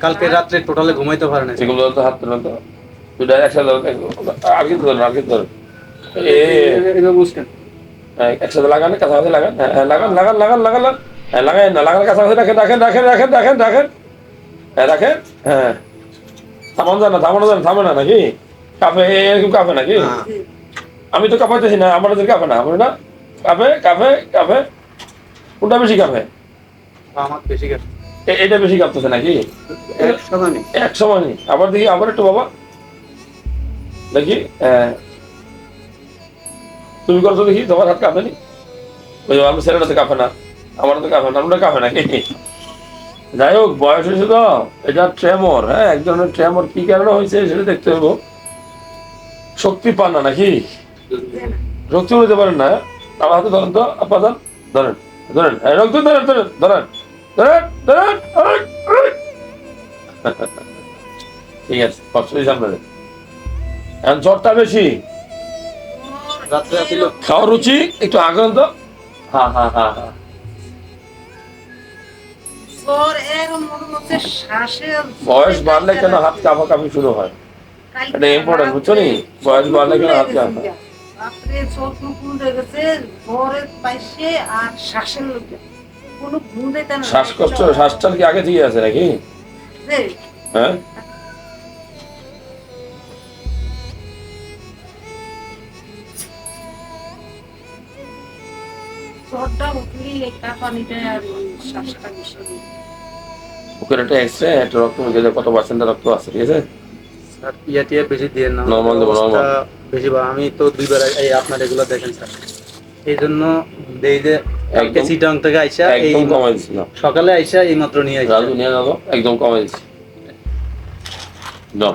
কালকে রাত্রে টোটালে ঘুমাইতে পারে না। সেগুলো তো হাত তোলা তো। দুটা একসাথে ধরো আর কি ধরো আর এ এভাবে বুঝতেন হ্যাঁ, একসাথে লাগান কাছাকাছি লাগান হ্যাঁ, হ্যাঁ, লাগান লাগান লাগান। হ্যাঁ লাগাই না লাগান কাছাকাছি রাখেন রাখেন রাখেন রাখেন রাখেন রাখেন। হ্যাঁ রাখেন হ্যাঁ। থামানো যায় না থামানো যায় না থামে না নাকি? কাপে এরকম কাপে নাকি? আমি তো কাপাইতেছি না আমাদের কাপে না আমরা না। কাপে কাপে কাপে। কোনটা বেশি কাপে? আমার বেশি এ- এটা বেশি কাঁপতেছে নাকি? এক আবার দেখি আবার একটু বাবা। দেখি তুমি করছ দেখি তোমার হাত কাঁপে নি? ওই ছেলেটা তো কাঁপে না। আমার তো কাঁপে না আমরা কাঁপে না যাই হোক বয়স হয়েছে তো। এটা ট্রেমর হ্যাঁ? এক ধরনের ট্রেমর কি কারণে হয়েছে সেটা দেখতে হইব শক্তি পান না নাকি? শক্তি হতে পারেন না? আমার হাতে ধরেন তো ধরেন। ধরেন ধরেন। ধরেন ধরেন ধরেন, ধরেন। ঠিক আছে কষ্ট সামনে দেন। এখন জ্বরটা বেশি। খাওয়ার রুচি? একটু আগ্রহ তো। হ্যাঁ হ্যাঁ হ্যাঁ বয়স বাড়লে কেন হাত কাঁপা কাঁপি শুরু হয়? এটা important, বুঝছ নি? বয়স বাড়লে কেন হাত কাঁপে? রাত্রে চোখ মুখ গেছে পাইছে আর শ্বাসের কোনো ঘুম দিতে না শ্বাসকষ্ট শ্বাসটার কি আগে থেকে আছে নাকি? হ্যাঁ? বুকের একটা এক্সরে একটা রক্ত কত পার্সেন্ট রক্ত আছে ঠিক আছে? স্যার ইয়া টিয়া বেশি দিয়ে না। Normal দেবো, বেশি বা আমি তো দুইবার এই আপনার এগুলো দেখেন স্যার। এই জন্য দেই যে কালকে চিটাং থেকে আইসা একদম কমাই না। সকালে আইসা এই মাত্র নিয়ে আইসা। রাজু নিয়ে যাব একদম কমাই দিচ্ছি যাও